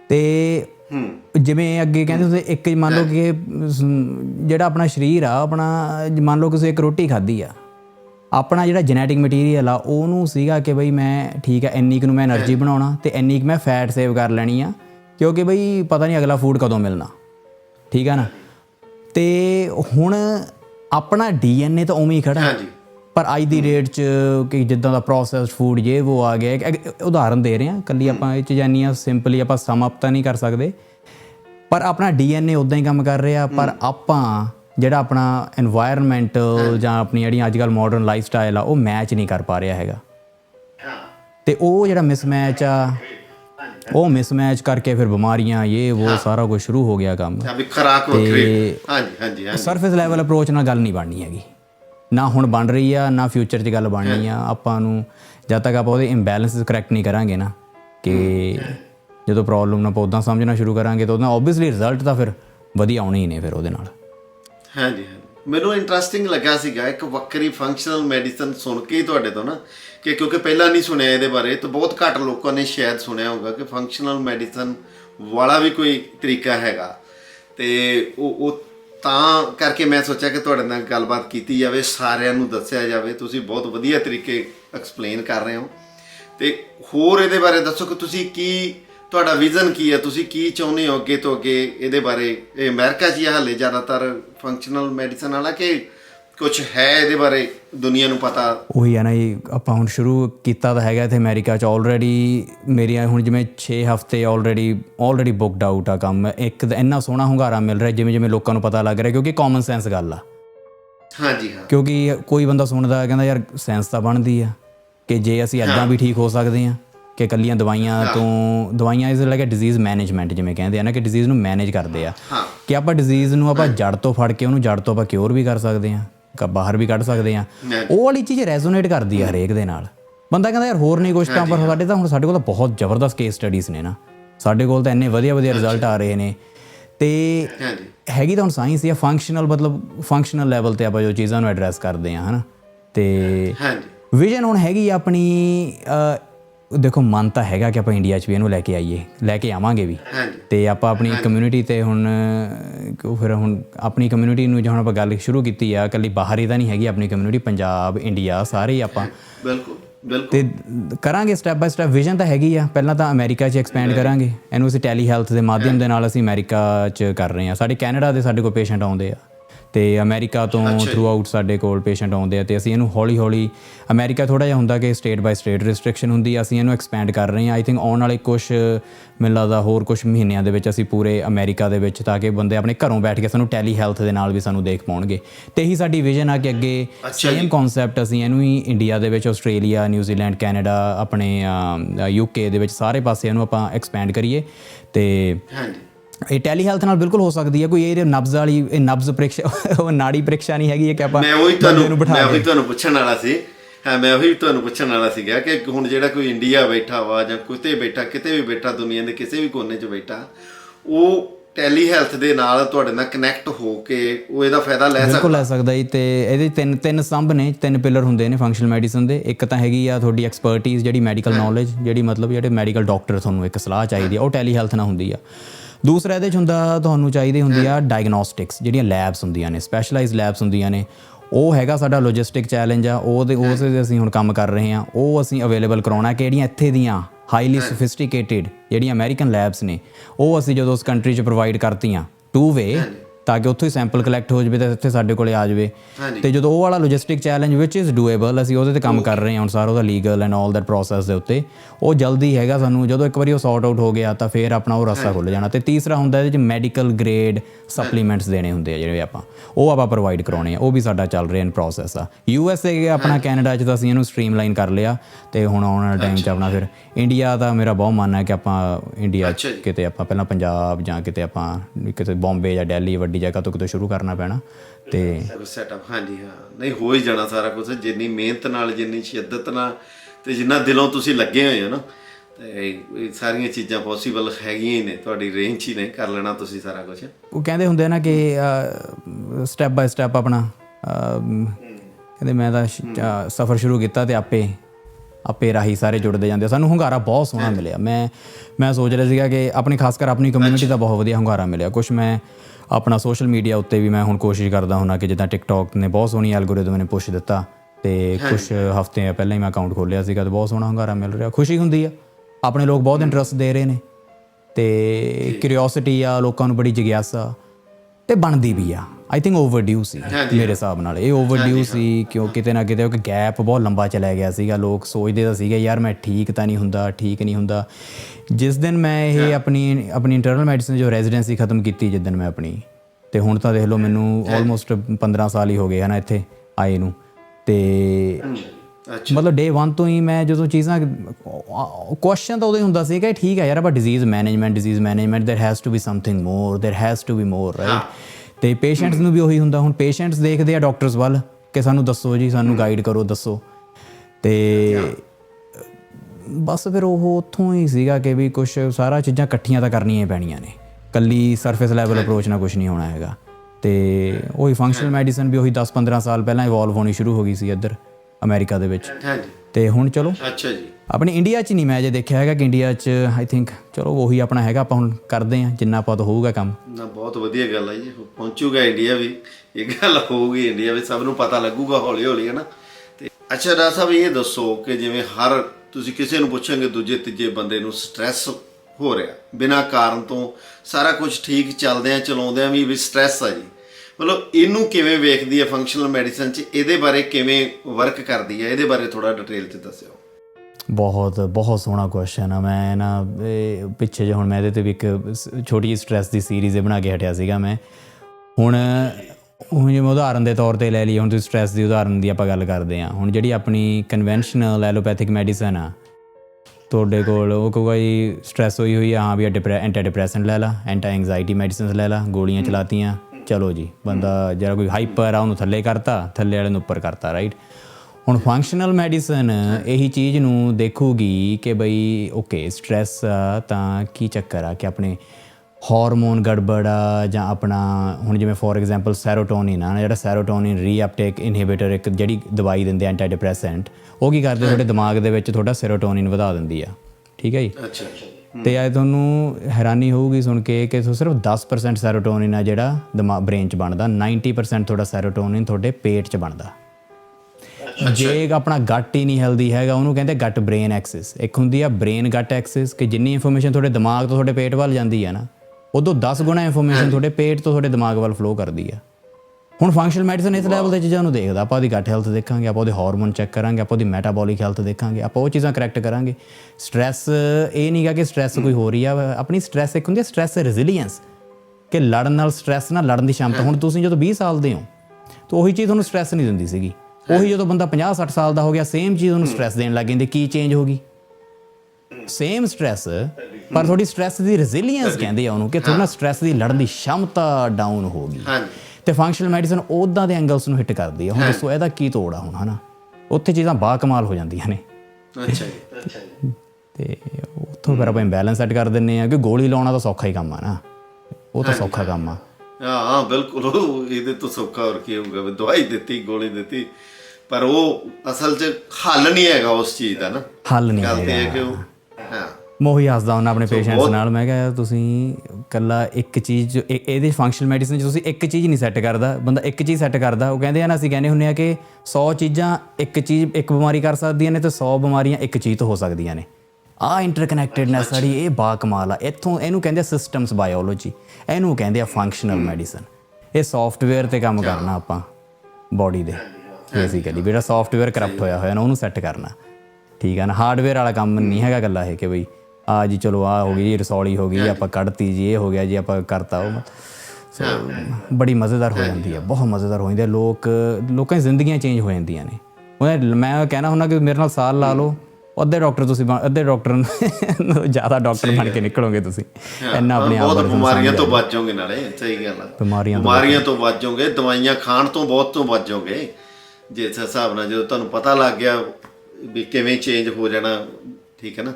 ਤੇ ਜਿਵੇਂ ਅੱਗੇ ਕਹਿੰਦੇ ਤੁਸੀਂ ਇੱਕ ਮੰਨ ਲਓ ਕਿ ਜਿਹੜਾ ਆਪਣਾ ਸਰੀਰ ਆ ਆਪਣਾ ਮੰਨ ਲਓ ਕਿਸੇ ਇੱਕ ਰੋਟੀ ਖਾਧੀ ਆ ਆਪਣਾ ਜਿਹੜਾ ਜੈਨੇਟਿਕ ਮਟੀਰੀਅਲ ਆ ਉਹਨੂੰ ਸੀਗਾ ਕਿ ਬਈ ਮੈਂ ਠੀਕ ਆ ਇੰਨੀ ਕੁ ਨੂੰ ਮੈਂ એનર્ਜੀ ਬਣਾਉਣਾ ਤੇ ਇੰਨੀ ਕੁ ਮੈਂ ਫੈਟ ਸੇਵ ਕਰ ਲੈਣੀ ਆ ਕਿਉਂਕਿ ਬਈ ਪਤਾ ਨਹੀਂ ਅਗਲਾ ਫੂਡ ਕਦੋਂ ਮਿਲਣਾ। ਠੀਕ ਆ ਨਾ? ਤੇ ਹੁਣ ਆਪਣਾ ਡੀਐਨਏ ਤਾਂ ਉਵੇਂ ਹੀ ਖੜਾ ਹਾਂਜੀ। ਪਰ ਅੱਜ ਦੀ ਡੇਟ 'ਚ ਕਿ ਜਿੱਦਾਂ ਦਾ ਪ੍ਰੋਸੈਸਡ ਫੂਡ ਜੇ ਉਹ ਆ ਗਿਆ। ਇੱਕ ਉਦਾਹਰਨ ਦੇ ਰਹੇ ਹਾਂ। ਕੱਲੀ ਆਪਾਂ ਇਹ ਚ ਜਾਨੀਆਂ ਸਿੰਪਲੀ ਆਪਾਂ ਸਮ ਨਹੀਂ ਕਰ ਸਕਦੇ। ਪਰ ਆਪਣਾ ਡੀਐਨਏ ਉਦਾਂ ਹੀ ਕੰਮ ਕਰ ਰਿਹਾ। ਪਰ ਆਪਾਂ ਜਿਹੜਾ ਆਪਣਾ এনवायरमेंट ਜਾਂ ਆਪਣੀ ਜਿਹੜੀਆਂ ਅੱਜਕੱਲ ਮਾਡਰਨ ਲਾਈਫ ਸਟਾਈਲ ਆ ਉਹ ਮੈਚ ਨਹੀਂ ਕਰ ਪਾ ਰਿਹਾ ਹੈਗਾ। ਤੇ ਉਹ ਜਿਹੜਾ ਮਿਸਮੈਚ ਆ ਉਹ ਮਿਸਮੈਚ ਕਰਕੇ ਫਿਰ ਬਿਮਾਰੀਆਂ ਇਹ ਉਹ ਸਾਰਾ ਕੁਝ ਸ਼ੁਰੂ ਹੋ ਗਿਆ ਕੰਮ। ਤਾਂ ਵੀ ਖਰਾਕ ਵੱਖਰੀ। ਹਾਂਜੀ ਹਾਂਜੀ ਹਾਂਜੀ। ਸਰਫੇਸ ਲੈਵਲ ਅਪਰੋਚ ਨਾਲ ਗੱਲ ਨਹੀਂ ਬਣਨੀ ਹੈਗੀ। ਨਾ ਹੁਣ ਬਣ ਰਹੀ ਆ ਨਾ ਫਿਊਚਰ 'ਚ ਗੱਲ ਬਣਨੀ ਆ। ਆਪਾਂ ਨੂੰ ਜਦ ਤੱਕ ਆਪਾਂ ਉਹਦੇ ਇੰਬੈਲੈਂਸਸ ਕਰੈਕਟ ਨਹੀਂ ਕਰਾਂਗੇ ਨਾ ਕਿ ਜਦੋਂ ਪ੍ਰੋਬਲਮ ਨਾ ਪੌਦਾ ਸਮਝਣਾ ਸ਼ੁਰੂ ਕਰਾਂਗੇ ਤਾਂ ਉਹਦਾ ਆਬਵੀਅਸਲੀ ਰਿਜ਼ਲਟ ਤਾਂ ਫਿਰ ਵਧੀਆ ਆਉਣੇ ਹੀ ਨੇ ਫਿਰ ਉਹਦੇ ਨਾਲ। ਹਾਂਜੀ। ਮੈਨੂੰ ਇੰਟਰਸਟਿੰਗ ਲੱਗਾ ਸੀਗਾ ਇੱਕ ਵੱਖਰੀ ਫੰਕਸ਼ਨਲ ਮੈਡੀਸਨ ਸੁਣ ਕੇ ਹੀ ਤੁਹਾਡੇ ਤੋਂ ਨਾ, ਕਿ ਕਿਉਂਕਿ ਪਹਿਲਾਂ ਨਹੀਂ ਸੁਣਿਆ ਇਹਦੇ ਬਾਰੇ, ਤਾਂ ਬਹੁਤ ਘੱਟ ਲੋਕਾਂ ਨੇ ਸ਼ਾਇਦ ਸੁਣਿਆ ਹੋਊਗਾ ਕਿ ਫੰਕਸ਼ਨਲ ਮੈਡੀਸਨ ਵਾਲਾ ਵੀ ਕੋਈ ਤਰੀਕਾ ਹੈਗਾ। ਤੇ ਉਹ ਉਹ ਤਾਂ ਕਰਕੇ ਮੈਂ ਸੋਚਿਆ ਕਿ ਤੁਹਾਡੇ ਨਾਲ ਗੱਲਬਾਤ ਕੀਤੀ ਜਾਵੇ, ਸਾਰਿਆਂ ਨੂੰ ਦੱਸਿਆ ਜਾਵੇ, ਤੁਸੀਂ ਬਹੁਤ ਵਧੀਆ ਤਰੀਕੇ ਐਕਸਪਲੇਨ ਕਰ ਰਹੇ ਹੋ। ਤੇ ਹੋਰ ਇਹਦੇ ਬਾਰੇ ਦੱਸੋ ਕਿ ਤੁਸੀਂ ਕੀ ਤੁਹਾਡਾ ਵਿਜ਼ਨ ਕੀ ਹੈ? ਤੁਸੀਂ ਕੀ ਚਾਹੁੰਦੇ ਹੋ ਅੱਗੇ ਤੋਂ ਅੱਗੇ ਇਹਦੇ ਬਾਰੇ? ਇਹ ਅਮਰੀਕਾ 'ਚ ਹੀ ਹੈ ਹਾਲੇ ਜ਼ਿਆਦਾਤਰ ਫੰਕਸ਼ਨਲ ਮੈਡੀਸਨ ਵਾਲਾ ਕਿ ਕੁਝ ਹੈ ਇਹਦੇ ਬਾਰੇ ਦੁਨੀਆ ਨੂੰ ਪਤਾ? ਉਹੀ ਆ ਨਾ ਜੀ ਆਪਾਂ ਹੁਣ ਸ਼ੁਰੂ ਕੀਤਾ ਤਾਂ ਹੈਗਾ ਇੱਥੇ ਅਮਰੀਕਾ 'ਚ ਆਲਰੇਡੀ ਮੇਰੀਆਂ ਹੁਣ ਜਿਵੇਂ 6 ਹਫ਼ਤੇ ਆਲਰੇਡੀ ਆਲਰੇਡੀ ਬੁੱਕਡ ਆਊਟ ਆ ਕੰਮ। ਇੱਕ ਤਾਂ ਇੰਨਾ ਸੋਹਣਾ ਹੁੰਗਾਰਾ ਮਿਲ ਰਿਹਾ ਜਿਵੇਂ ਜਿਵੇਂ ਲੋਕਾਂ ਨੂੰ ਪਤਾ ਲੱਗ ਰਿਹਾ ਕਿਉਂਕਿ ਕਾਮਨ ਸੈਂਸ ਗੱਲ ਆ। ਹਾਂਜੀ ਹਾਂ। ਕਿਉਂਕਿ ਕੋਈ ਬੰਦਾ ਸੁਣਦਾ ਕਹਿੰਦਾ ਯਾਰ ਸੈਂਸ ਤਾਂ ਬਣਦੀ ਆ ਕਿ ਜੇ ਅਸੀਂ ਐਦਾਂ ਵੀ ਠੀਕ ਹੋ ਸਕਦੇ ਆ ਕਿ ਕੱਲੀਆਂ ਦਵਾਈਆਂ ਤੋਂ ਦਵਾਈਆਂ is like a disease management ਜਿਵੇਂ ਕਹਿੰਦੇ ਆ ਨਾ ਕਿ ਡਿਜ਼ੀਜ਼ ਨੂੰ ਮੈਨੇਜ ਕਰਦੇ ਆ। ਕਿ ਆਪਾਂ ਡਿਜ਼ੀਜ਼ ਨੂੰ ਆਪਾਂ ਜੜ ਤੋਂ ਫੜ ਕੇ ਉਹਨੂੰ ਜੜ ਤੋਂ ਆਪਾਂ ਕਿਉਰ ਵੀ ਕਰ ਸਕਦੇ ਆ ਕ ਬਾਹਰ ਵੀ ਕੱਢ ਸਕਦੇ ਆ। ਉਹ ਵਾਲੀ ਚੀਜ਼ ਰੈਜ਼ੋਨੇਟ ਕਰਦੀ ਆ ਹਰੇਕ ਦੇ ਨਾਲ। ਬੰਦਾ ਕਹਿੰਦਾ ਯਾਰ ਹੋਰ ਨਹੀਂ ਕੁਛ ਤਾਂ ਪਰ ਸਾਡੇ ਤਾਂ ਹੁਣ ਸਾਡੇ ਕੋਲ ਤਾਂ ਬਹੁਤ ਜ਼ਬਰਦਸਤ ਕੇਸ ਸਟੱਡੀਜ਼ ਨੇ ਨਾ। ਸਾਡੇ ਕੋਲ ਤਾਂ ਇੰਨੇ ਵਧੀਆ ਵਧੀਆ ਰਿਜ਼ਲਟ ਆ ਰਹੇ ਨੇ। ਤੇ ਹੈਗੀ ਤਾਂ ਹੁਣ ਸਾਇੰਸ ਹੀ ਆ ਫੰਕਸ਼ਨਲ ਮਤਲਬ ਫੰਕਸ਼ਨਲ ਲੈਵਲ ਤੇ ਆਪਾਂ ਜੋ ਚੀਜ਼ਾਂ ਨੂੰ ਐਡਰੈਸ ਕਰਦੇ ਆ ਹਨਾ। ਤੇ ਹਾਂਜੀ। ਵਿਜ਼ਨ ਹੁਣ ਹੈਗੀ ਆਪਣੀ ਦੇਖੋ ਮਨ ਤਾਂ ਹੈਗਾ ਕਿ ਆਪਾਂ ਇੰਡੀਆ 'ਚ ਵੀ ਇਹਨੂੰ ਲੈ ਕੇ ਆਈਏ ਲੈ ਕੇ ਆਵਾਂਗੇ ਵੀ। ਹਾਂਜੀ। ਤੇ ਆਪਾਂ ਆਪਣੀ ਕਮਿਊਨਿਟੀ ਤੇ ਹੁਣ ਕਿਉਂ ਫਿਰ ਹੁਣ ਆਪਣੀ ਕਮਿਊਨਿਟੀ ਨੂੰ ਜਦੋਂ ਆਪਾਂ ਗੱਲ ਸ਼ੁਰੂ ਕੀਤੀ ਆ ਕੱਲੀ ਬਾਹਰ ਹੀ ਤਾਂ ਨਹੀਂ ਹੈਗੀ ਆਪਣੀ ਕਮਿਊਨਿਟੀ ਪੰਜਾਬ ਇੰਡੀਆ ਸਾਰੇ ਹੀ ਆਪਾਂ। ਬਿਲਕੁਲ ਬਿਲਕੁਲ। ਤੇ ਕਰਾਂਗੇ ਸਟੈਪ ਬਾਈ ਸਟੈਪ ਵਿਜ਼ਨ ਤਾਂ ਹੈਗੀ ਆ। ਪਹਿਲਾਂ ਤਾਂ ਅਮਰੀਕਾ 'ਚ ਐਕਸਪੈਂਡ ਕਰਾਂਗੇ। ਇਹਨੂੰ ਅਸੀਂ ਟੈਲੀ ਹੈਲਥ ਦੇ ਮਾਧਿਅਮ ਦੇ ਨਾਲ ਅਸੀਂ ਅਮਰੀਕਾ 'ਚ ਕਰ ਰਹੇ ਆ। ਸਾਡੇ ਕੈਨੇਡਾ ਦੇ ਸਾਡੇ ਕੋਲ ਪੇਸ਼ੈਂਟ ਆਉਂਦੇ ਆ। ਤੇ ਅਮਰੀਕਾ ਤੋਂ ਥਰੂ ਆਊਟ ਸਾਡੇ ਕੋਲ ਪੇਸ਼ੈਂਟ ਆਉਂਦੇ ਆ ਤੇ ਅਸੀਂ ਇਹਨੂੰ ਹੌਲੀ ਹੌਲੀ ਅਮਰੀਕਾ ਥੋੜਾ ਜਿਹਾ ਹੁੰਦਾ ਕਿ ਸਟੇਟ ਬਾਈ ਸਟੇਟ ਰੈਸਟ੍ਰਿਕਸ਼ਨ ਹੁੰਦੀ ਆ ਅਸੀਂ ਇਹਨੂੰ ਐਕਸਪੈਂਡ ਕਰ ਰਹੇ ਆ ਆਈ ਥਿੰਕ ਆਉਣ ਵਾਲੇ ਕੁਝ ਮੈਨੂੰ ਲੱਗਦਾ ਹੋਰ ਕੁਝ ਮਹੀਨਿਆਂ ਦੇ ਵਿੱਚ ਅਸੀਂ ਪੂਰੇ ਅਮਰੀਕਾ ਦੇ ਵਿੱਚ ਤਾਂ ਕਿ ਬੰਦੇ ਆਪਣੇ ਘਰੋਂ ਬੈਠ ਕੇ ਸਾਨੂੰ ਟੈਲੀ ਹੈਲਥ ਦੇ ਨਾਲ ਵੀ ਸਾਨੂੰ ਦੇਖ ਪਾਉਣਗੇ। ਤੇ ਇਹੀ ਸਾਡੀ ਵਿਜ਼ਨ ਆ ਕਿ ਅੱਗੇ ਸੇਮ ਕਨਸੈਪਟ ਅਸੀਂ ਇਹਨੂੰ ਹੀ ਇੰਡੀਆ ਦੇ ਵਿੱਚ ਆਸਟ੍ਰੇਲੀਆ ਨਿਊਜ਼ੀਲੈਂਡ ਕੈਨੇਡਾ ਆਪਣੇ ਯੂਕੇ ਦੇ ਵਿੱਚ ਸਾਰੇ ਪਾਸੇ ਇਹਨੂੰ ਆਪਾਂ ਐਕਸਪੈਂਡ ਕਰੀਏ ਤੇ ਹਾਂਜੀ। ਇਹ ਟੈਲੀ ਹੈਲਥ ਨਾਲ ਬਿਲਕੁਲ ਹੋ ਸਕਦੀ ਹੈ ਕੋਈ ਇਹ ਨਬਜ਼ ਵਾਲੀ ਇਹ ਨਬਜ਼ ਪ੍ਰੀਖਿਆ ਉਹ ਨਾੜੀ ਪ੍ਰੀਖਿਆ ਨਹੀਂ ਹੈਗੀ ਹੈ ਕਿ ਆਪਾਂ ਮੈਂ ਉਹੀ ਤੁਹਾਨੂੰ ਮੈਂ ਉਹੀ ਤੁਹਾਨੂੰ ਪੁੱਛਣ ਵਾਲਾ ਸੀ। ਹਾਂ ਮੈਂ ਉਹੀ ਤੁਹਾਨੂੰ ਪੁੱਛਣ ਵਾਲਾ ਸੀਗਾ ਕਿ ਹੁਣ ਜਿਹੜਾ ਕੋਈ ਇੰਡੀਆ ਬੈਠਾ ਵਾ ਜਾਂ ਕਿਤੇ ਬੈਠਾ ਕਿਤੇ ਵੀ ਬੈਠਾ ਦੁਨੀਆ ਦੇ ਕਿਸੇ ਵੀ ਕੋਨੇ 'ਚ ਬੈਠਾ ਉਹ ਟੈਲੀ ਹੈਲਥ ਦੇ ਨਾਲ ਤੁਹਾਡੇ ਨਾਲ ਕਨੈਕਟ ਹੋ ਕੇ ਉਹ ਇਹਦਾ ਫਾਇਦਾ ਲੈ ਸਕਦਾ। ਬਿਲਕੁਲ ਲੈ ਸਕਦਾ ਜੀ ਤੇ ਇਹਦੇ ਤਿੰਨ ਤਿੰਨ ਸਤੰਭ ਨੇ ਤਿੰਨ ਪਿਲਰ ਹੁੰਦੇ ਨੇ ਫੰਕਸ਼ਨਲ ਮੈਡੀਸਨ ਦੇ। ਇੱਕ ਤਾਂ ਹੈਗੀ ਆ ਤੁਹਾਡੀ ਐਕਸਪਰਟਿਜ਼ ਜਿਹੜੀ ਮੈਡੀਕਲ ਨੌਲੇਜ ਜਿਹੜੀ ਮਤਲਬ ਜਿਹੜੇ ਮੈਡੀਕਲ ਡਾਕਟਰ ਤੁਹਾਨੂੰ ਇੱਕ ਸਲਾਹ ਚਾਹੀਦੀ ਆ ਉਹ ਟੈਲੀ ਹੈਲਥ ਨਾਲ ਹੁੰਦੀ ਆ। ਦੂਸਰਾ ਇਹਦੇ ਚ ਹੁੰਦਾ ਤੁਹਾਨੂੰ ਚਾਹੀਦੀ ਹੁੰਦੀ ਆ ਡਾਇਗਨੋਸਟਿਕਸ ਜਿਹੜੀਆਂ ਲੈਬਸ ਹੁੰਦੀਆਂ ਨੇ ਸਪੈਸ਼ਲਾਈਜ਼ਡ ਲੈਬਸ ਹੁੰਦੀਆਂ ਨੇ। ਉਹ ਹੈਗਾ ਸਾਡਾ ਲੌਜਿਸਟਿਕ ਚੈਲੰਜ ਆ ਉਹਦੇ ਉਸ ਤੇ ਅਸੀਂ ਹੁਣ ਕੰਮ ਕਰ ਰਹੇ ਹਾਂ ਉਹ ਅਸੀਂ ਅਵੇਲੇਬਲ ਕਰਾਉਣਾ ਕਿਹੜੀਆਂ ਇੱਥੇ ਦੀਆਂ ਹਾਈਲੀ ਸੋਫਿਸਟੀਕੇਟਿਡ ਜਿਹੜੀਆਂ ਅਮਰੀਕਨ ਲੈਬਸ ਨੇ ਉਹ ਅਸੀਂ ਜਦੋਂ ਉਸ ਕੰਟਰੀ 'ਚ ਪ੍ਰੋਵਾਈਡ ਕਰਤੀਆਂ ਟੂ ਵੇ ਤਾਂ ਕਿ ਉੱਥੋਂ ਹੀ ਸੈਂਪਲ ਕਲੈਕਟ ਹੋ ਜਾਵੇ ਤੇ ਇੱਥੇ ਸਾਡੇ ਕੋਲੇ ਆ ਜਾਵੇ। ਤੇ ਜਦੋਂ ਉਹ ਵਾਲਾ ਲੌਜਿਸਟਿਕ ਚੈਲੰਜ ਵਿਚ ਇਜ਼ ਡੂਏਬਲ ਅਸੀਂ ਉਹਦੇ ਤੇ ਕੰਮ ਕਰ ਰਹੇ ਹਾਂ ਹੁਣ ਸਾਰਾ ਉਹਦਾ legal and all that process ਦੇ ਉੱਤੇ ਉਹ ਜਲਦੀ ਹੈਗਾ ਸਾਨੂੰ ਜਦੋਂ ਇੱਕ ਵਾਰੀ ਉਹ ਸੌਰਟ ਆਊਟ ਹੋ ਗਿਆ ਤਾਂ ਫਿਰ ਆਪਣਾ ਉਹ ਰਸਤਾ ਖੁੱਲ ਜਾਣਾ। ਤੇ ਤੀਸਰਾ ਹੁੰਦਾ ਇਹਦੇ ਚ ਮੈਡੀਕਲ ਗ੍ਰੇਡ ਸਪਲੀਮੈਂਟਸ ਦੇਣੇ ਹੁੰਦੇ ਆ ਜਿਹੜੇ ਆਪਾਂ। ਉਹ ਆਪਾਂ ਪ੍ਰੋਵਾਈਡ ਕਰਾਉਣੇ ਆ। ਉਹ ਵੀ ਸਾਡਾ ਚੱਲ ਰਿਹਾ ਇਨ ਪ੍ਰੋਸੈਸ ਆ। ਯੂ ਐਸ ਏ ਆਪਣਾ ਕੈਨੇਡਾ ਚ ਤਾਂ ਅਸੀਂ ਇਹਨੂੰ ਸਟ੍ਰੀਮਲਾਈਨ ਕਰ ਲਿਆ ਤੇ ਹੁਣ ਆਉਣ ਵਾਲੇ ਟਾਈਮ ਚ ਆਪਣਾ ਫਿਰ ਇੰਡੀਆ ਦਾ ਮੇਰਾ ਬਹੁਤ ਮਨ ਹੈ ਕਿ ਆਪਾਂ ਇੰਡੀਆ। ਕਿਤੇ ਆਪਾਂ ਪਹਿਲਾਂ ਪੰਜਾਬ ਜਾਂ ਕਿਤੇ ਆਪਾਂ ਕਿਤੇ ਬੰਬੇ ਜਾਂ ਦਿੱਲੀ ਵੱਡੀ ਵੱਡੀ ਜਗ੍ਹਾ ਤੋਂ ਕਿਤੋਂ ਸ਼ੁਰੂ ਕਰਨਾ ਪੈਣਾ ਤੇ ਸੈਟਅਪ ਹਾਂਜੀ ਹਾਂ। ਨਹੀਂ ਹੋ ਹੀ ਜਾਣਾ ਸਾਰਾ ਕੁਝ ਜਿੰਨੀ ਮਿਹਨਤ ਨਾਲ ਜਿੰਨੀ ਸ਼ਿੱਦਤ ਨਾਲ ਤੇ ਜਿੰਨਾ ਦਿਲੋਂ ਤੁਸੀਂ ਲੱਗੇ ਹੋਏ ਹੋ ਨਾ ਤੇ ਇਹ ਸਾਰੀਆਂ ਚੀਜ਼ਾਂ ਪੋਸੀਬਲ ਹੈਗੀਆਂ ਹੀ ਨੇ। ਤੁਹਾਡੀ ਰੇਂਜ ਹੀ ਨੇ। ਕਰ ਲੈਣਾ ਤੁਸੀਂ ਸਾਰਾ ਕੁਝ ਉਹ ਕਹਿੰਦੇ ਹੁੰਦੇ ਨਾ ਕਿ ਸਟੈਪ ਬਾਈ ਸਟੈਪ ਆਪਣਾ ਕਹਿੰਦੇ ਮੈਂ ਤਾਂ ਸਫ਼ਰ ਸ਼ੁਰੂ ਕੀਤਾ ਤੇ ਆਪੇ ਆਪੇ ਰਾਹੀ ਸਾਰੇ ਜੁੜਦੇ ਜਾਂਦੇ। ਸਾਨੂੰ ਹੁੰਗਾਰਾ ਬਹੁਤ ਸੋਹਣਾ ਮਿਲਿਆ। ਮੈਂ ਮੈਂ ਸੋਚ ਰਿਹਾ ਸੀਗਾ ਕਿ ਆਪਣੀ ਖਾਸ ਕਰ ਆਪਣੀ ਕਮਿਊਨਿਟੀ ਦਾ ਬਹੁਤ ਵਧੀਆ ਹੁੰਗਾਰਾ ਮਿਲਿਆ। ਕੁਝ ਮੈਂ ਆਪਣਾ ਸੋਸ਼ਲ ਮੀਡੀਆ ਉੱਤੇ ਵੀ ਮੈਂ ਹੁਣ ਕੋਸ਼ਿਸ਼ ਕਰਦਾ ਹੁੰਨਾ ਕਿ ਜਿੱਦਾਂ ਟਿਕਟੌਕ ਨੇ ਬਹੁਤ ਸੋਹਣੀ ਐਲਗੋਰਿਦਮ ਨੇ ਪੁਸ਼ ਦਿੱਤਾ ਤੇ ਕੁਝ ਹਫ਼ਤੇ ਪਹਿਲਾਂ ਹੀ ਮੈਂ ਅਕਾਊਂਟ ਖੋਲ੍ਹਿਆ ਸੀਗਾ ਤੇ ਬਹੁਤ ਸੋਹਣਾ ਹੁੰਗਾਰਾ ਮਿਲ ਰਿਹਾ ਖੁਸ਼ੀ ਹੁੰਦੀ ਆ। ਆਪਣੇ ਲੋਕ ਬਹੁਤ ਇੰਟਰਸਟ ਦੇ ਰਹੇ ਨੇ ਤੇ ਕਿਉਰਿਓਸਿਟੀ ਆ ਲੋਕਾਂ ਨੂੰ ਬੜੀ ਜਿਗਿਆਸਾ ਤੇ ਬਣਦੀ ਵੀ ਆ। ਆਈ ਥਿੰਕ ਓਵਰਡਿਊ ਸੀ ਮੇਰੇ ਹਿਸਾਬ ਨਾਲ ਇਹ ਓਵਰਡਿਊ ਸੀ ਕਿਉਂ ਕਿਤੇ ਨਾ ਕਿਤੇ ਉਹ ਗੈਪ ਬਹੁਤ ਲੰਬਾ ਚਲਾ ਗਿਆ ਸੀਗਾ ਲੋਕ ਸੋਚਦੇ ਤਾਂ ਸੀਗੇ ਯਾਰ ਮੈਂ ਠੀਕ ਤਾਂ ਨਹੀਂ ਹੁੰਦਾ ਠੀਕ ਨਹੀਂ ਹੁੰਦਾ ਜਿਸ ਦਿਨ ਮੈਂ ਇਹ ਆਪਣੀ ਆਪਣੀ ਇੰਟਰਨਲ ਮੈਡੀਸਿਨ ਜੋ ਰੈਜ਼ੀਡੈਂਸੀ ਖਤਮ ਕੀਤੀ ਜਿਸ ਦਿਨ ਮੈਂ ਆਪਣੀ ਤੇ ਹੁਣ ਤਾਂ ਦੇਖ ਲਓ ਮੈਨੂੰ ਆਲਮੋਸਟ 15 ਸਾਲ ਹੀ ਹੋ ਗਏ ਹਨਾ ਇੱਥੇ ਆਏ ਨੂੰ ਤੇ ਅੱਛਾ ਮਤਲਬ ਡੇ 1 ਤੋਂ ਹੀ ਮੈਂ ਜਦੋਂ ਚੀਜ਼ਾਂ ਕੁਐਸਚਨ ਤਾਂ ਉਦੋਂ ਹੀ ਹੁੰਦਾ ਸੀ ਕਿ ਠੀਕ ਹੈ ਯਾਰ ਆਪਾਂ disease management disease management there has to be something more there has to be more right ਤੇ ਪੇਸ਼ੈਂਟਸ ਨੂੰ ਵੀ ਉਹੀ ਹੁੰਦਾ ਹੁਣ ਪੇਸ਼ੈਂਟਸ ਦੇਖਦੇ ਆ ਡਾਕਟਰਸ ਵੱਲ ਕਿ ਸਾਨੂੰ ਦੱਸੋ ਜੀ ਸਾਨੂੰ ਗਾਈਡ ਕਰੋ ਦੱਸੋ। ਤੇ ਬਸ ਫਿਰ ਉਹ ਉੱਥੋਂ ਹੀ ਸੀਗਾ ਕਿ ਵੀ ਕੁਝ ਸਾਰਾ ਚੀਜ਼ਾਂ ਇਕੱਠੀਆਂ ਤਾਂ ਕਰਨੀਆਂ ਹੀ ਪੈਣੀਆਂ ਨੇ। ਕੱਲੀ ਸਰਫੇਸ ਲੈਵਲ ਅਪਰੋਚ ਨਾਲ ਕੁਝ ਨਹੀਂ ਹੋਣਾ ਹੈਗਾ। ਤੇ ਉਹੀ ਫੰਕਸ਼ਨਲ ਮੈਡੀਸਨ ਵੀ ਉਹੀ 10-15 ਸਾਲ ਪਹਿਲਾਂ ਇਵੋਲਵ ਹੋਣੀ ਸ਼ੁਰੂ ਹੋ ਗਈ ਸੀ ਇੱਧਰ ਅਮਰੀਕਾ ਦੇ ਵਿੱਚ। ਹਾਂਜੀ। ਤੇ ਹੁਣ ਚਲੋ। ਅੱਛਾ ਜੀ। ਆਪਣੇ ਇੰਡੀਆ 'ਚ ਨਹੀਂ ਮੈਂ ਜੇ ਦੇਖਿਆ ਹੈਗਾ ਕਿ ਇੰਡੀਆ 'ਚ ਆਈ ਥਿੰਕ ਚਲੋ ਉਹੀ ਆਪਣਾ ਹੈਗਾ ਆਪਾਂ ਹੁਣ ਕਰਦੇ ਆ ਜਿੰਨਾ ਆਪਾਂ ਤੋਂ ਹੋਊਗਾ ਕੰਮ। ਨਾ ਬਹੁਤ ਵਧੀਆ ਗੱਲ ਹੈ ਜੀ ਪਹੁੰਚੂਗਾ ਇੰਡੀਆ ਵੀ ਇਹ ਗੱਲ ਹੋਊਗੀ ਇੰਡੀਆ ਵਿੱਚ ਸਭ ਨੂੰ ਪਤਾ ਲੱਗੂਗਾ ਹੌਲੀ ਹੌਲੀ ਹੈ ਨਾ। ਤੇ ਅੱਛਾ ਡਾਕਟਰ ਸਾਹਿਬ ਇਹ ਦੱਸੋ ਕਿ ਜਿਵੇਂ ਹਰ ਤੁਸੀਂ ਕਿਸੇ ਨੂੰ ਪੁੱਛੋਗੇ ਦੂਜੇ ਤੀਜੇ ਬੰਦੇ ਨੂੰ ਸਟ੍ਰੈਸ ਹੋ ਰਿਹਾ ਬਿਨਾਂ ਕਾਰਨ ਤੋਂ ਸਾਰਾ ਕੁਝ ਠੀਕ ਚੱਲਦਿਆਂ ਚਲਾਉਂਦਿਆਂ ਵੀ ਵੀ ਸਟ੍ਰੈਸ ਆ ਜੀ। ਮਤਲਬ ਇਹਨੂੰ ਕਿਵੇਂ ਵੇਖਦੀ ਹੈ ਫੰਕਸ਼ਨਲ ਮੈਡੀਸਨ 'ਚ ਇਹਦੇ ਬਾਰੇ ਕਿਵੇਂ ਵਰਕ ਕਰਦੀ ਹੈ ਇਹਦੇ ਬਾਰੇ ਥੋੜਾ ਡਿਟੇਲ 'ਚ ਦੱਸਿਓ। ਬਹੁਤ ਬਹੁਤ ਸੋਹਣਾ ਕੁਐਸਚਨ ਆ। ਮੈਂ ਨਾ ਪਿੱਛੇ ਜੇ ਹੁਣ ਮੈਂ ਇਹਦੇ ਤੇ ਵੀ ਇੱਕ ਛੋਟੀ ਜਿਹੀ ਸਟ੍ਰੈਸ ਦੀ ਸੀਰੀਜ਼ ਬਣਾ ਕੇ ਹਟਿਆ ਸੀਗਾ ਮੈਂ। ਹੁਣ ਹੁਣ ਜਿਵੇਂ ਉਦਾਹਰਨ ਦੇ ਤੌਰ ਤੇ ਲੈ ਲਈ ਹੁਣ ਤੁਸੀਂ ਸਟ੍ਰੈਸ ਦੀ ਉਦਾਹਰਨ ਦੀ ਆਪਾਂ ਗੱਲ ਕਰਦੇ ਆ ਹੁਣ ਜਿਹੜੀ ਆਪਣੀ ਕਨਵੈਨਸ਼ਨਲ ਐਲੋਪੈਥਿਕ ਮੈਡੀਸਨ ਆ ਤੁਹਾਡੇ ਕੋਲ ਉਹ ਜੀ ਸਟ੍ਰੈਸ ਹੋਈ ਹੋਈ ਆ? ਹਾਂ ਵੀ ਐਂਟੀ ਡਿਪਰੈਸੈਂਟ ਲੈ ਲਾ ਐਂਟੀ ਐਂਗਜ਼ਾਈਟੀ ਮੈਡੀਸਿਨਸ ਲੈ ਲਾ ਗੋਲੀਆਂ ਚਲਾਤੀਆਂ। ਚਲੋ ਜੀ ਬੰਦਾ ਜਿਹੜਾ ਕੋਈ ਹਾਈਪਰ ਆ ਉਹਨੂੰ ਥੱਲੇ ਕਰਤਾ ਥੱਲੇ ਵਾਲੇ ਨੂੰ ਉੱਪਰ ਕਰਤਾ ਰਾਈਟ ਹੁਣ ਫੰਕਸ਼ਨਲ ਮੈਡੀਸਨ ਇਹੀ ਚੀਜ਼ ਨੂੰ ਦੇਖੂਗੀ ਕਿ ਬਈ ਓਕੇ ਆ ਤਾਂ ਕੀ ਚੱਕਰ ਆ ਕਿ ਆਪਣੇ ਹਾਰਮੋਨ ਗੜਬੜ ਆ ਜਾਂ ਆਪਣਾ ਹੁਣ ਜਿਵੇਂ ਫੋਰ ਐਗਜ਼ਾਮਪਲ ਸੈਰੋਟੋਨਿਨ ਆ ਜਿਹੜਾ ਸੈਰੋਟੋਨਿਨ ਰੀਅਪਟੇਕ ਇਨਹਿਬਿਟਰ ਇੱਕ ਜਿਹੜੀ ਦਵਾਈ ਦਿੰਦੇ ਐਂਟੀ ਡਿਪਰੈਸੈਂਟ ਉਹ ਕੀ ਕਰਦੇ? ਤੁਹਾਡੇ ਦਿਮਾਗ ਦੇ ਵਿੱਚ ਤੁਹਾਡਾ ਸੈਰੋਟੋਨਿਨ ਵਧਾ ਦਿੰਦੀ ਆ। ਠੀਕ ਹੈ ਜੀ? ਅੱਛਾ। ਤੇ ਅੱਜ ਤੁਹਾਨੂੰ ਹੈਰਾਨੀ ਹੋਊਗੀ ਸੁਣ ਕੇ ਕਿ ਸੋ ਸਿਰਫ 10% ਸੈਰੋਟੋਨਿਨ ਆ ਜਿਹੜਾ ਦਿਮਾਗ ਬ੍ਰੇਨ 'ਚ ਬਣਦਾ 90% ਤੁਹਾਡਾ ਸੈਰੋਟੋਨਿਨ ਤੁਹਾਡੇ ਪੇਟ 'ਚ ਬਣਦਾ। ਜੇ ਆਪਣਾ ਗੱਟ ਹੀ ਨਹੀਂ ਹੈਲਦੀ ਹੈਗਾ ਉਹਨੂੰ ਕਹਿੰਦੇ ਗੱਟ ਬ੍ਰੇਨ ਐਕਸਿਸ ਇੱਕ ਹੁੰਦੀ ਆ ਬ੍ਰੇਨ ਗੱਟ ਐਕਸਿਸ ਕਿ ਜਿੰਨੀ ਇਨਫੋਰਮੇਸ਼ਨ ਤੁਹਾਡੇ ਦਿਮਾਗ ਤੋਂ ਤੁਹਾਡੇ ਪੇਟ ਵੱਲ ਜਾਂਦੀ ਆ ਨਾ ਉਦੋਂ 10 ਗੁਣਾ ਇਨਫੋਰਮੇਸ਼ਨ ਤੁਹਾਡੇ ਪੇਟ ਤੋਂ ਤੁਹਾਡੇ ਦਿਮਾਗ ਵੱਲ ਫਲੋ ਕਰਦੀ ਆ। ਹੁਣ ਫੰਕਸ਼ਨਲ ਮੈਡੀਸਨ ਇਸ ਲੈਵਲ ਦੇ ਚੀਜ਼ਾਂ ਨੂੰ ਦੇਖਦਾ। ਆਪਾਂ ਉਹਦੀ ਗੱਟ ਹੈਲਥ ਦੇਖਾਂਗੇ, ਆਪਾਂ ਉਹਦੇ ਹਾਰਮੋਨ ਚੈੱਕ ਕਰਾਂਗੇ, ਆਪਾਂ ਉਹਦੀ ਮੈਟਾਬੋਲਿਕ ਹੈਲਥ ਦੇਖਾਂਗੇ, ਆਪਾਂ ਉਹ ਚੀਜ਼ਾਂ ਕਰੈਕਟ ਕਰਾਂਗੇ। ਸਟ੍ਰੈਸ ਇਹ ਨਹੀਂਗਾ ਕਿ ਸਟ੍ਰੈਸ ਕੋਈ ਹੋ ਰਹੀ ਆ। ਆਪਣੀ ਸਟ੍ਰੈਸ ਇੱਕ ਹੁੰਦੀ ਹੈ ਸਟ੍ਰੈਸ ਰੈਜ਼ਿਲੀਅੰਸ ਕਿ ਲੜਨ ਨਾਲ ਸਟ੍ਰੈਸ ਨਾਲ ਲੜਨ ਦੀ ਸ਼ਮਤਾ ਹੁਣ ਤੁਸੀਂ ਜਦੋਂ 20 ਸਾਲ ਦੇ ਹੋ, ਤਾਂ ਉਹੀ ਚੀਜ਼ ਤੁਹਾਨੂੰ ਸਟ੍ਰੈਸ ਨਹੀਂ ਦਿੰਦੀ ਸੀਗੀ। ਉਹੀ ਜਦੋਂ ਬੰਦਾ 50 60 ਸਾਲ ਦਾ ਹੋ ਗਿਆ ਸੇਮ ਚੀਜ਼ ਉਹਨੂੰ ਸਟ੍ਰੈਸ ਦੇਣ ਲੱਗ ਜਾਂਦੀ। ਕੀ ਚੇਂਜ ਹੋ ਗਈ? ਸੇਮ ਸਟ੍ਰੈਸ ਪਰ ਤੁਹਾਡੀ ਸਟ੍ਰੈਸ ਦੀ ਰੈਜ਼ਿਲੀਅੰਸ ਕਹਿੰਦੇ ਆ ਉਹਨੂੰ ਕਿ ਤੁਹਾਡਾ ਸਟ੍ਰੈਸ ਦੀ ਲੜਨ ਦੀ ਸ਼ਮਤਾ ਡਾਊਨ ਹੋ ਗਈ। ਹਾਂਜੀ। ਤੇ ਫੰਕਸ਼ਨਲ ਮੈਡੀਸਨ ਉਦਾਂ ਦੇ ਐਂਗਲਸ ਨੂੰ ਹਿੱਟ ਕਰਦੀ ਆ। ਹੁਣ ਦੱਸੋ ਇਹਦਾ ਕੀ ਤੋੜ ਆ ਹੁਣ ਹਨਾ? ਉੱਥੇ ਚੀਜ਼ਾਂ ਬਾ ਕਮਾਲ ਹੋ ਜਾਂਦੀਆਂ ਨੇ। ਅੱਛਾ ਜੀ। ਅੱਛਾ ਜੀ ਤੇ ਉੱਥੋਂ ਫਿਰ ਆਪਾਂ ਇੰਬੈਲੈਂਸ ਸੈੱਟ ਕਰ ਦਿੰਨੇ ਆ ਕਿ ਗੋਲੀ ਲਾਉਣਾ ਤਾਂ ਸੌਖਾ ਹੀ ਕੰਮ ਆ ਨਾ। ਉਹ ਤਾਂ ਸੌਖਾ ਕੰਮ ਆ। ਹਾਂ ਬਿਲਕੁਲ। ਇਹਦੇ ਤੋਂ ਸੌਖਾ ਹੋਰ ਕੀ ਹੋਊਗਾ ਵੀ ਦਵਾਈ ਦਿੱਤੀ ਗੋਲੀ ਦਿੱਤੀ। ਪਰ ਉਹ ਅਸਲ 'ਚ ਹੱਲ ਨਹੀਂ ਹੈਗਾ ਉਸ ਚੀਜ਼ ਦਾ ਨਾ। ਹੱਲ ਨਹੀਂ ਗੱਲ ਹੈਗਾ। ਕਿ ਉਹ ਹਾਂ। ਮੈਂ ਉਹੀ ਹੱਸਦਾ ਹੁੰਦਾ ਆਪਣੇ ਪੇਸ਼ੈਂਟਸ ਨਾਲ। ਮੈਂ ਕਿਹਾ ਤੁਸੀਂ ਕੱਲਾ ਇੱਕ ਚੀਜ਼ ਇਹ- ਇਹਦੇ ਫੰਕਸ਼ਨਲ ਮੈਡੀਸਿਨ 'ਚ ਤੁਸੀਂ ਇੱਕ ਚੀਜ਼ ਨਹੀਂ ਸੈੱਟ ਕਰਦਾ। ਬੰਦਾ ਇੱਕ ਚੀਜ਼ ਸੈੱਟ ਕਰਦਾ। ਉਹ ਕਹਿੰਦੇ ਆ ਨਾ ਅਸੀਂ ਕਹਿੰਦੇ ਹੁੰਨੇ ਆ ਕਿ 100 ਚੀਜ਼ਾਂ ਇੱਕ ਚੀਜ਼ ਇੱਕ ਬਿਮਾਰੀ ਕਰ ਸਕਦੀਆਂ ਨੇ ਤੇ 100 ਬਿਮਾਰੀਆਂ ਇੱਕ ਚੀਜ਼ ਤੋਂ ਹੋ ਸਕਦੀਆਂ ਨੇ। ਆ ਇੰਟਰਕਨੈਕਟedness ਸਾਡੀ ਇਹ ਬਾ ਕਮਾਲ ਆ। ਇੱਥੋਂ ਇਹਨੂੰ ਕਹਿੰਦੇ ਆ ਸਿਸਟਮਸ ਬਾਇਓਲੋਜੀ ਇਹਨੂੰ ਕਹਿੰਦੇ ਆ ਫੰਕਸ਼ਨਲ ਮੈਡੀਸਨ ਇਹ ਸੌਫਟਵੇਅਰ ਤੇ ਕੰਮ ਕਰਨਾ ਆਪਾਂ ਬਾਡੀ ਦੇ। ਬੇਸਿਕਲੀ ਜਿਹੜਾ ਸੌਫਟਵੇਅਰ ਕਰਪਟ ਹੋਇਆ ਹੋਇਆ ਨਾ ਉਹਨੂੰ ਸੈੱਟ ਕਰਨਾ। ਠੀਕ ਹੈ ਨਾ ਹਾਰਡਵੇਅਰ ਵਾਲਾ ਕੰਮ ਨਹੀਂ ਹੈਗਾ ਗੱਲਾਂ ਇਹ ਕਿ ਬਈ ਆ ਜੀ ਚਲੋ ਆ ਹੋ ਗਈ ਜੀ ਰਸੌਲੀ ਹੋ ਗਈ ਆਪਾਂ ਕੱਢਤੀ ਜੀ ਇਹ ਹੋ ਗਿਆ ਜੀ ਆਪਾਂ ਕਰਤਾ ਉਹ। ਸੋ ਬੜੀ ਮਜ਼ੇਦਾਰ ਹੋ ਜਾਂਦੀ ਹੈ ਬਹੁਤ ਮਜ਼ੇਦਾਰ ਹੋ ਜਾਂਦੀ ਹੈ ਲੋਕ ਲੋਕਾਂ ਦੀ ਜ਼ਿੰਦਗੀਆਂ ਚੇਂਜ ਹੋ ਜਾਂਦੀਆਂ ਨੇ। ਉਹਨੇ ਮੈਂ ਕਹਿਣਾ ਹੁੰਦਾ ਕਿ ਮੇਰੇ ਨਾਲ ਸਾਲ ਲਾ ਲਓ ਅੱਧੇ ਡਾਕਟਰ ਤੁਸੀਂ ਅੱਧੇ ਡਾਕਟਰ ਨੂੰ ਜ਼ਿਆਦਾ ਡਾਕਟਰ ਬਣ ਕੇ ਨਿਕਲੋਗੇ ਤੁਸੀਂ। ਇੰਨਾ ਆਪਣੇ ਆਪ ਬਹੁਤ ਬਿਮਾਰੀਆਂ ਤੋਂ ਬਚ ਜਾਓਗੇ ਨਾਲੇ ਸਹੀ ਗੱਲ ਆ। ਬਿਮਾਰੀਆਂ ਤੋਂ ਬਿਮਾਰੀਆਂ ਤੋਂ ਬਚ ਜਾਓਗੇ ਦਵਾਈਆਂ ਖਾਣ ਤੋਂ ਬਹੁਤ ਤੋਂ ਬਚ ਜਾਓਗੇ ਜਿਸ ਹਿਸਾਬ ਨਾਲ ਜਦੋਂ ਤੁਹਾਨੂੰ ਪਤਾ ਲੱਗ ਗਿਆ ਵੀ ਕਿਵੇਂ ਚੇਂਜ ਹੋ ਜਾਣਾ ਠੀਕ ਹੈ ਨਾ?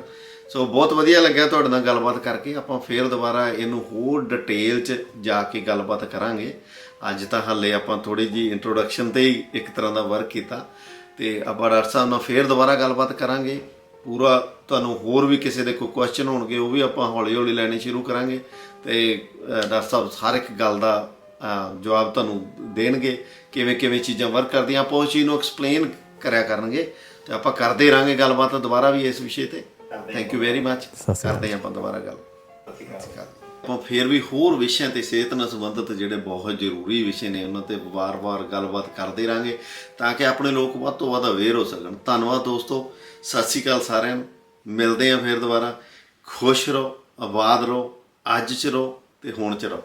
ਸੋ ਬਹੁਤ ਵਧੀਆ ਲੱਗਿਆ ਤੁਹਾਡੇ ਨਾਲ ਗੱਲਬਾਤ ਕਰਕੇ। ਆਪਾਂ ਫੇਰ ਦੁਬਾਰਾ ਇਹਨੂੰ ਹੋਰ ਡਿਟੇਲ 'ਚ ਜਾ ਕੇ ਗੱਲਬਾਤ ਕਰਾਂਗੇ। ਅੱਜ ਤਾਂ ਹਾਲੇ ਆਪਾਂ ਥੋੜੀ ਜੀ ਇੰਟਰੋਡਕਸ਼ਨ ਤੇ ਹੀ ਇੱਕ ਤਰ੍ਹਾਂ ਦਾ ਵਰਕ ਕੀਤਾ। ਤੇ ਆਪਾਂ ਡਾਕਟਰ ਸਾਹਿਬ ਨਾਲ ਫੇਰ ਦੁਬਾਰਾ ਗੱਲਬਾਤ ਕਰਾਂਗੇ। ਪੂਰਾ ਤੁਹਾਨੂੰ ਹੋਰ ਵੀ ਕਿਸੇ ਦੇ ਕੋਈ ਕੁਐਸਚਨ ਹੋਣਗੇ, ਉਹ ਵੀ ਆਪਾਂ ਹੌਲੀ ਹੌਲੀ ਲੈਣੇ ਸ਼ੁਰੂ ਕਰਾਂਗੇ। ਤੇ ਡਾਕਟਰ ਸਾਹਿਬ ਹਰ ਇੱਕ ਗੱਲ ਦਾ ਜਵਾਬ ਤੁਹਾਨੂੰ ਦੇਣਗੇ। ਕਿਵੇਂ ਕਿਵੇਂ ਚੀਜ਼ਾਂ ਵਰਕ ਕਰਦੀਆਂ, ਆਪਾਂ ਉਸ ਚੀਜ਼ ਨੂੰ ਐਕਸਪਲੇਨ ਕਰਿਆ ਕਰਨਗੇ। ਤੇ ਆਪਾਂ ਕਰਦੇ ਰਾਂਗੇ ਗੱਲਬਾਤ ਦੁਬਾਰਾ ਵੀ ਇਸ ਵਿਸ਼ੇ ਤੇ। ਥੈਂਕ ਯੂ ਵੈਰੀ ਮੱਚ ਸਤਿ ਸ਼੍ਰੀ ਅਕਾਲ। ਕਰਦੇ ਹਾਂ ਆਪਾਂ ਦੁਬਾਰਾ ਗੱਲ। ਆਪਾਂ ਫੇਰ ਵੀ ਹੋਰ ਵਿਸ਼ਿਆਂ ਤੇ ਸਿਹਤ ਨਾਲ ਸੰਬੰਧਿਤ ਜਿਹੜੇ ਬਹੁਤ ਜ਼ਰੂਰੀ ਵਿਸ਼ੇ ਨੇ ਉਹਨਾਂ ਤੇ ਵਾਰ-ਵਾਰ ਗੱਲਬਾਤ ਕਰਦੇ ਰਾਂਗੇ ਤਾਂ ਕਿ ਆਪਣੇ ਲੋਕ ਵੱਧ ਤੋਂ ਵੱਧ ਅਵੇਅਰ ਹੋ ਸਕਣ। ਧੰਨਵਾਦ ਦੋਸਤੋ। ਸਤਿ ਸ਼੍ਰੀ ਅਕਾਲ ਸਾਰਿਆਂ ਨੂੰ। ਮਿਲਦੇ ਹਾਂ ਫੇਰ ਦੁਬਾਰਾ। ਖੁਸ਼ ਰਹੋ ਆਬਾਦ ਰਹੋ ਅੱਜ ਚ ਰਹੋ ਤੇ ਹੁਣ ਚ ਰਹੋ।